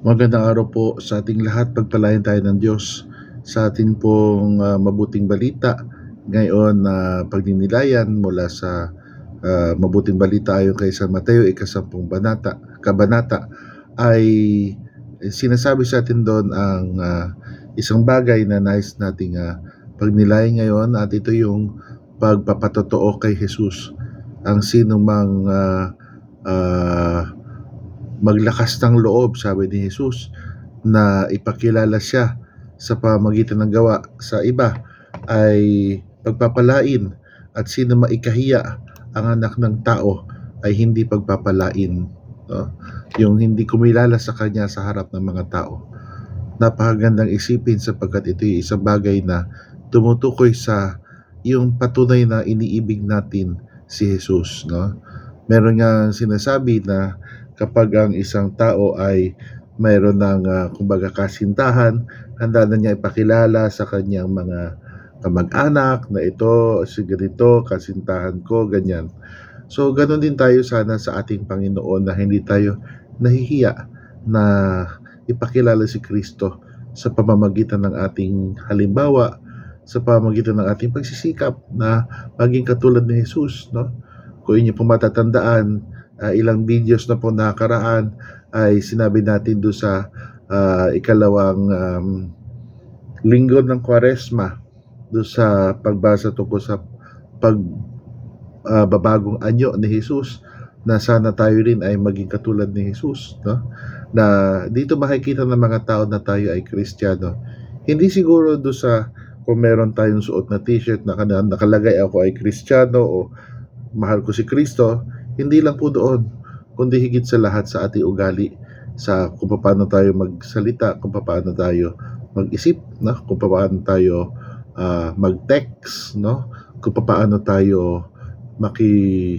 Magandang araw po sa ating lahat. Pagpalain tayo ng Diyos sa ating pong ah, mabuting balita. Ngayon na pagninilayan mula sa ah, mabuting balita ayon kay San Mateo, ikasampung banata, kabanata, ay sinasabi sa atin doon ang ah, isang bagay na nais nating ah, pagnilayan ngayon at ito yung pagpapatotoo kay Jesus. Ang sino mang ah, ah, maglakas ng loob, sabi ni Jesus, na ipakilala siya sa pamagitan ng gawa sa iba ay pagpapalain at sino maikahiya ang anak ng tao ay hindi pagpapalain. No? Yung hindi kumilala sa kanya sa harap ng mga tao. Napakagandang isipin sapagkat ito yung isang bagay na tumutukoy sa yung patunay na iniibig natin si Jesus. No? Meron nga sinasabi na kapag ang isang tao ay mayroon ng ah, kumbaga kasintahan, handa na niya ipakilala sa kanyang mga kamag-anak na ito, si ganito, kasintahan ko, ganyan. So, ganun din tayo sana sa ating Panginoon na hindi tayo nahihiya na ipakilala si Kristo sa pamamagitan ng ating halimbawa, sa pamamagitan ng ating pagsisikap na maging katulad ni Jesus, no? Kung inyo po matatandaan, ah, ilang videos na po nakakaraan ay sinabi natin doon sa ah, ikalawang um, linggo ng Kwaresma doon sa pagbasa tungkol sa pag ah, babagong anyo ni Jesus na sana tayo rin ay maging katulad ni Jesus no? Na dito makikita ng mga tao na tayo ay Kristiyano. Hindi siguro doon sa kung meron tayong suot na t-shirt na nakalagay ako ay Kristiyano o mahal ko si Kristo hindi lang po doon kundi higit sa lahat sa ating ugali sa kung paano tayo magsalita kung paano tayo mag-isip no? Kung paano tayo ah, mag-text no? Kung paano tayo maki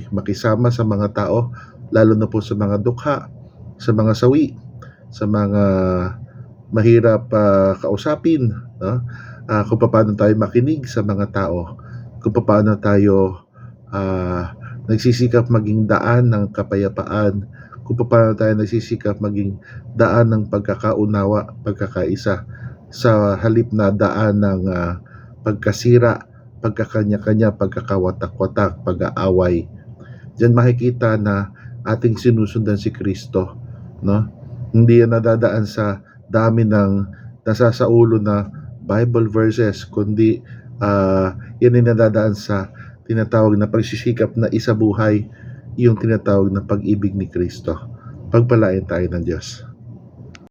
makisama sa mga tao lalo na po sa mga dukha sa mga sawi sa mga mahirap ah, kausapin no? Ah, kung paano tayo makinig sa mga tao kung paano tayo ah, nagsisikap maging daan ng kapayapaan kung paano tayo nagsisikap maging daan ng pagkakaunawa, pagkakaisa sa halip na daan ng ah, pagkasira, pagkakanya-kanya, pagkakawatak-watak, pag-aaway. Diyan makikita na ating sinusundan si Kristo, no? Hindi yan nadadaan sa dami ng nasasaulo na Bible verses, kundi ah, yan ay nadadaan sa tinatawag na pagsisikap na isa buhay, yung tinatawag na pag-ibig ni Kristo. Pagpalain tayo ng Diyos.